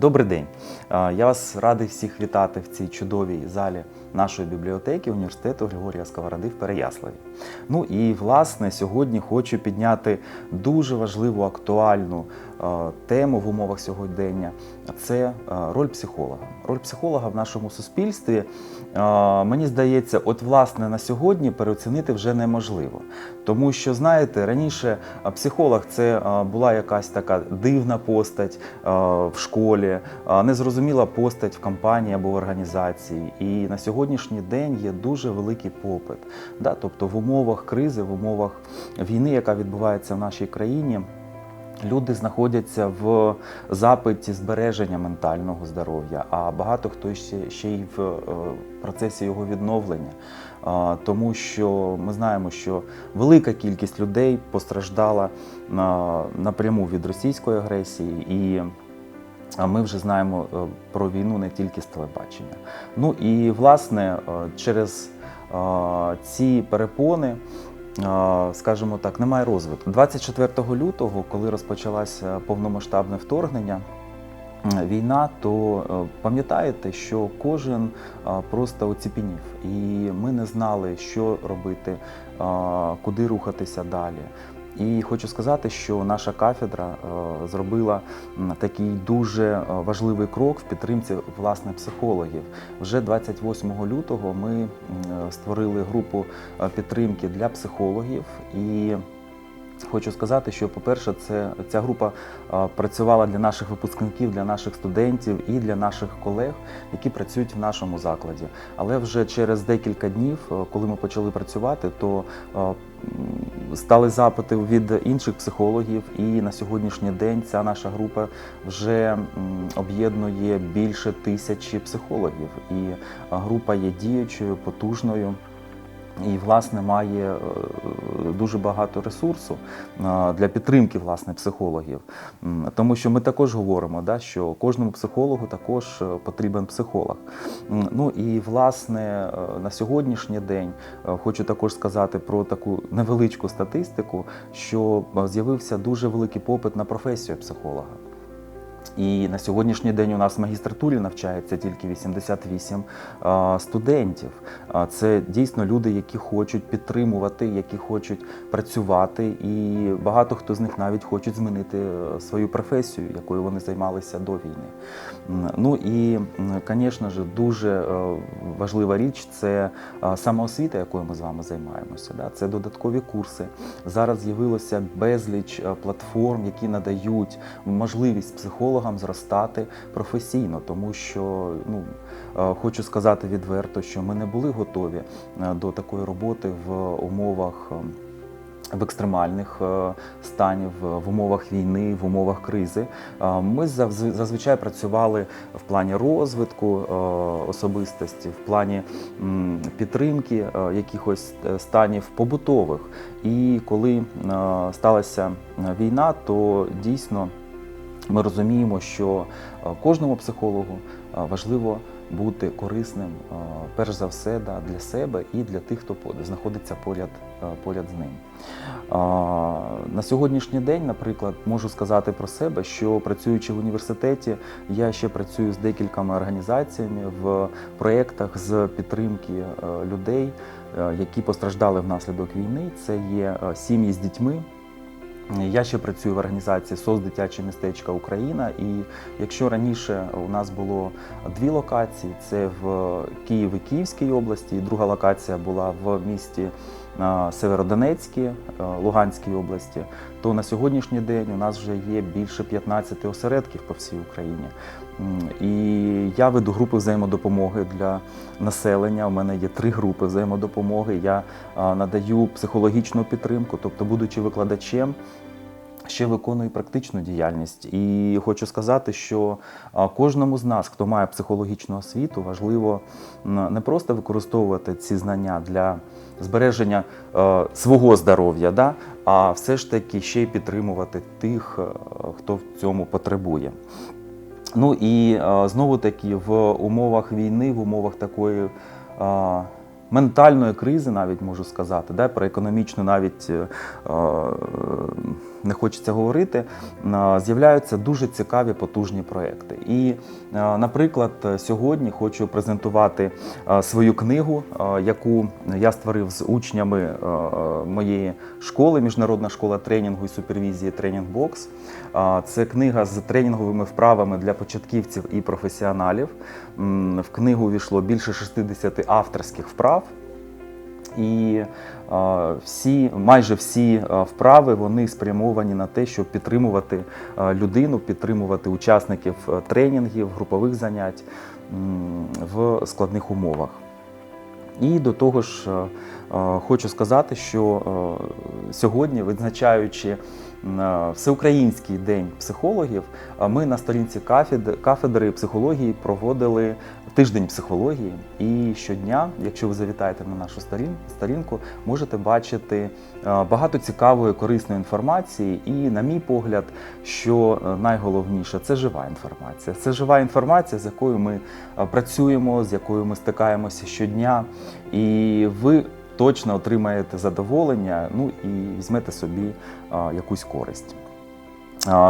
Добрий день. Я вас радий всіх вітати в цій чудовій залі нашої бібліотеки університету Григорія Сковороди в Переяславі. Ну і власне сьогодні хочу підняти дуже важливу актуальну тему в умовах сьогодення. Це е, роль психолога. Роль психолога в нашому суспільстві. е, Мені здається, от власне на сьогодні переоцінити вже неможливо. Тому що, знаєте, раніше е, психолог це е, була якась така дивна постать е, в школі, е, незрозуміла постать в компанії або в організації. І на сьогоднішній день є дуже великий попит. Тобто в умовах кризи, в умовах війни, яка відбувається в нашій країні. Люди знаходяться в запиті збереження ментального здоров'я, а багато хто ще, ще й в е, процесі його відновлення. Тому що ми знаємо, що велика кількість людей постраждала напряму від російської агресії, і ми вже знаємо е, про війну не тільки з телебачення. Ну і власне е, через ці перепони. Скажімо так, немає розвитку. 24 лютого, коли розпочалося повномасштабне вторгнення, війна, то е, пам'ятаєте, що кожен е, просто оціпенів, і ми не знали, що робити, куди рухатися далі. І хочу сказати, що наша кафедра е, зробила такий дуже е, важливий крок в підтримці власне психологів. Вже 28 лютого ми е, створили групу підтримки для психологів і. Хочу сказати, що, по-перше, це ця група е, працювала для наших випускників, для наших студентів і для наших колег, які працюють в нашому закладі. Але вже через декілька днів, коли ми почали працювати, то м, стали запити від інших психологів, і на сьогоднішній день ця наша група вже об'єднує більше тисячі психологів. І група є діючою, потужною. І, власне, має е, дуже багато ресурсу е, для підтримки власне психологів. Тому що ми також говоримо, да, що кожному психологу також е, потрібен психолог. Ну і власне на сьогоднішній день хочу також сказати про таку невеличку статистику, що з'явився дуже великий попит на професію психолога. І на сьогоднішній день у нас в магістратурі навчається тільки 88 а, студентів. Це дійсно люди, які хочуть підтримувати, які хочуть працювати, і багато хто з них навіть хочуть змінити е, свою професію, якою вони займалися до війни. Ну і, звісно ж, дуже е, важлива річ це е, самоосвіта, якою ми з вами займаємося. Це додаткові курси. Зараз з'явилося безліч платформ, які надають можливість психологам зростати професійно, тому що ну е, хочу сказати відверто, що ми не були готові е, до такої роботи в умовах. е, В екстремальних станів, в умовах війни, в умовах кризи ми зазвичай працювали в плані розвитку особистості, в плані підтримки якихось станів побутових. І коли сталася війна, то дійсно ми розуміємо, що е, кожному психологу е, важливо бути корисним, е, перш за все, для себе і для тих, хто знаходиться поряд, поряд з ним. На сьогоднішній день, наприклад, можу сказати про себе, що працюючи в університеті, я ще працюю з декількома організаціями в проєктах з підтримки людей, які постраждали внаслідок війни. Це є сім'ї з дітьми. Я ще працюю в організації СОС Дитяче містечка Україна. І якщо раніше у нас було дві локації: це в Києві Київській області, і друга локація була в місті е, Северодонецькій, е, Луганській області, то на сьогоднішній день у нас вже є більше 15 осередків по всій Україні. І я веду групи взаємодопомоги для населення. У мене є три групи взаємодопомоги. Я е, надаю психологічну підтримку, тобто, будучи викладачем. Ще виконую практичну діяльність, і хочу сказати, що кожному з нас, хто має психологічну освіту, важливо не просто використовувати ці знання для збереження е, свого здоров'я, да, а все ж таки ще й підтримувати тих, е, хто в цьому потребує. Ну і е, знову таки в умовах війни, в умовах такої. е, Ментальної кризи, навіть можу сказати, да, про економічну навіть е, е, не хочеться говорити, з'являються дуже цікаві потужні проекти. І, наприклад, сьогодні хочу презентувати свою книгу, яку я створив з учнями моєї школи, Міжнародна школа тренінгу і супервізії Тренінг Бокс. Це книга з тренінговими вправами для початківців і професіоналів. В книгу увійшло більше 60 авторських вправ. І всі, майже всі е, вправи вони спрямовані на те, щоб підтримувати е, людину, підтримувати учасників е, тренінгів, групових занять в складних умовах. І до того ж, хочу сказати, що сьогодні, відзначаючи Всеукраїнський день психологів, ми на сторінці кафедри, кафедри психології проводили тиждень психології. І щодня, якщо ви завітаєте на нашу сторінку, можете бачити е, багато цікавої, корисної інформації. І, на мій погляд, що е, найголовніше це жива інформація. Це жива інформація, з якою ми е, працюємо, з якою ми стикаємося щодня. І ви точно отримаєте задоволення, ну і візьмете собі якусь користь.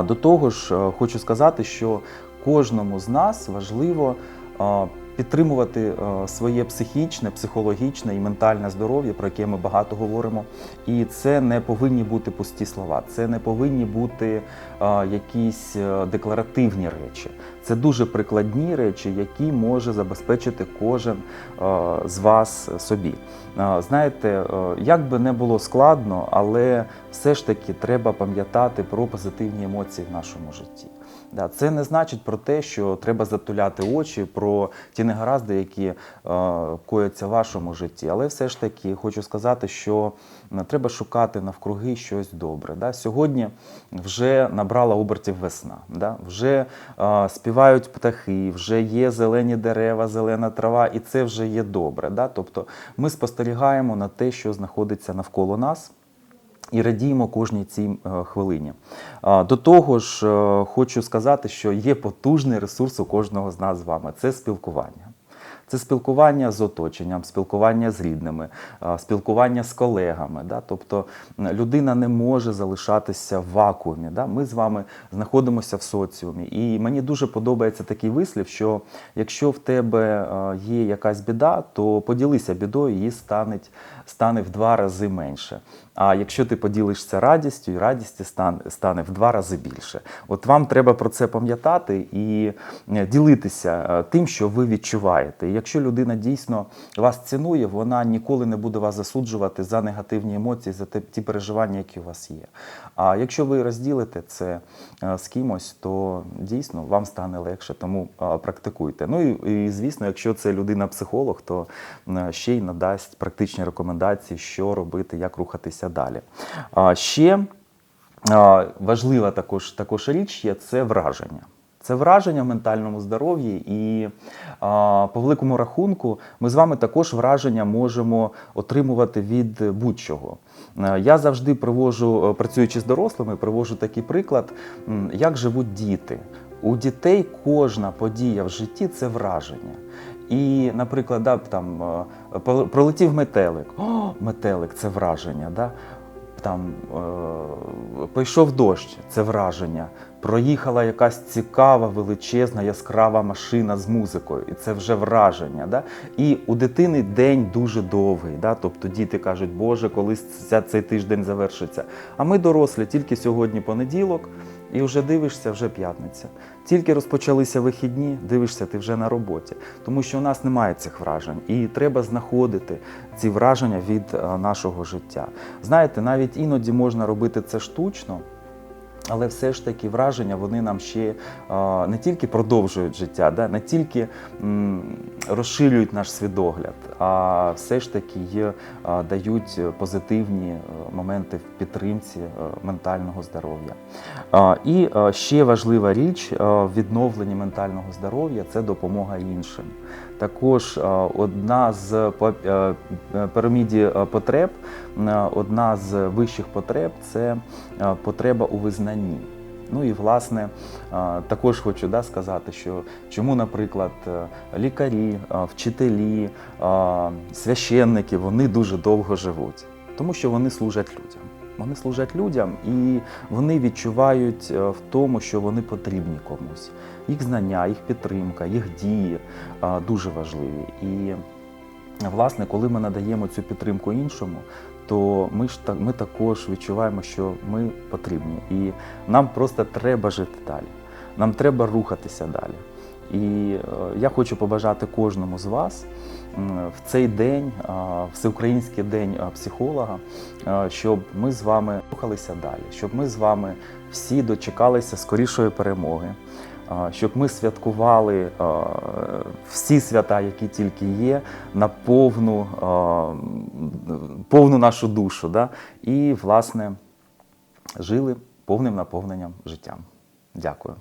До того ж, е, хочу сказати, що кожному з нас важливо підтримувати е, своє психічне, психологічне і ментальне здоров'я, про яке ми багато говоримо. І це не повинні бути пусті слова, це не повинні бути якісь е, декларативні речі. Це дуже прикладні речі, які може забезпечити кожен е, з вас собі. Е, Знаєте, е, як би не було складно, але все ж таки треба пам'ятати про позитивні емоції в нашому житті. Це не значить про те, що треба затуляти очі про ті негаразди, які кояться в вашому житті. Але все ж таки хочу сказати, що треба шукати навкруги щось добре. Да? Сьогодні вже набрала обертів весна, да? вже е, співають птахи, вже є зелені дерева, зелена трава, і це вже є добре. Да? Тобто ми спостерігаємо на те, що знаходиться навколо нас. І радіємо кожній цій е, хвилині. До того ж, е, хочу сказати, що є потужний ресурс у кожного з нас з вами це спілкування. Це спілкування з оточенням, спілкування з рідними, спілкування з колегами. Да? Тобто людина не може залишатися в вакуумі. Да? Ми з вами знаходимося в соціумі. І мені дуже подобається такий вислів, що якщо в тебе е, є якась біда, то поділися бідою, її стане, стане в два рази менше. А якщо ти поділишся радістю, і радісті стане, в два рази більше. От вам треба про це пам'ятати і е, ділитися е, тим, що ви відчуваєте. І якщо людина дійсно вас цінує, вона ніколи не буде вас засуджувати за негативні емоції, за ті переживання, які у вас є. А якщо ви розділите це е, з кимось, то дійсно вам стане легше, тому практикуйте. Ну і, і звісно, якщо це людина-психолог, то ще й надасть практичні рекомендації, що робити, як рухатися далі. А ще важлива також, також річ є це враження. Це враження в ментальному здоров'ї, і а, по великому рахунку ми з вами також враження можемо отримувати від будь-чого. Я завжди привожу, е, працюючи з дорослими, привожу такий приклад, як живуть діти. У дітей кожна подія в житті це враження. І, наприклад, да, там, е, пролетів метелик. О, метелик це враження. Да? Там е, пішов дощ, це враження. Проїхала якась цікава, величезна, яскрава машина з музикою, і це вже враження. Да? І у дитини день дуже довгий. Да? Тобто діти кажуть, Боже, колись цей тиждень завершиться. А ми дорослі, тільки сьогодні понеділок, і вже дивишся, вже п'ятниця. Тільки розпочалися вихідні, дивишся, ти вже на роботі. Тому що у нас немає цих вражень, і треба знаходити ці враження від е, нашого життя. Знаєте, навіть іноді можна робити це штучно. Але все ж таки враження вони нам ще е, не тільки продовжують життя, да, не тільки розширюють наш свідогляд, а все ж таки є, е, дають позитивні е, моменти в підтримці ментального здоров'я. І ще важлива річ в відновленні ментального здоров'я це допомога іншим. Також одна з піраміді потреб, одна з вищих потреб це потреба у визнанні. Ну і власне е, також хочу да, сказати, що чому, наприклад, е, лікарі, е, вчителі, священники вони дуже довго живуть, тому що вони служать людям. Вони служать людям і вони відчувають в тому, що вони потрібні комусь. Їх знання, їх підтримка, їх дії дуже важливі. І власне, коли ми надаємо цю підтримку іншому, то ми ж так ми також відчуваємо, що ми потрібні, і нам просто треба жити далі. Нам треба рухатися далі. І е, я хочу побажати кожному з вас в цей день, всеукраїнський день психолога, щоб ми з вами рухалися далі, щоб ми з вами всі дочекалися скорішої перемоги, щоб ми святкували всі свята, які тільки є, на повну, повну нашу душу, да? і, власне, жили повним наповненням життям. Дякую.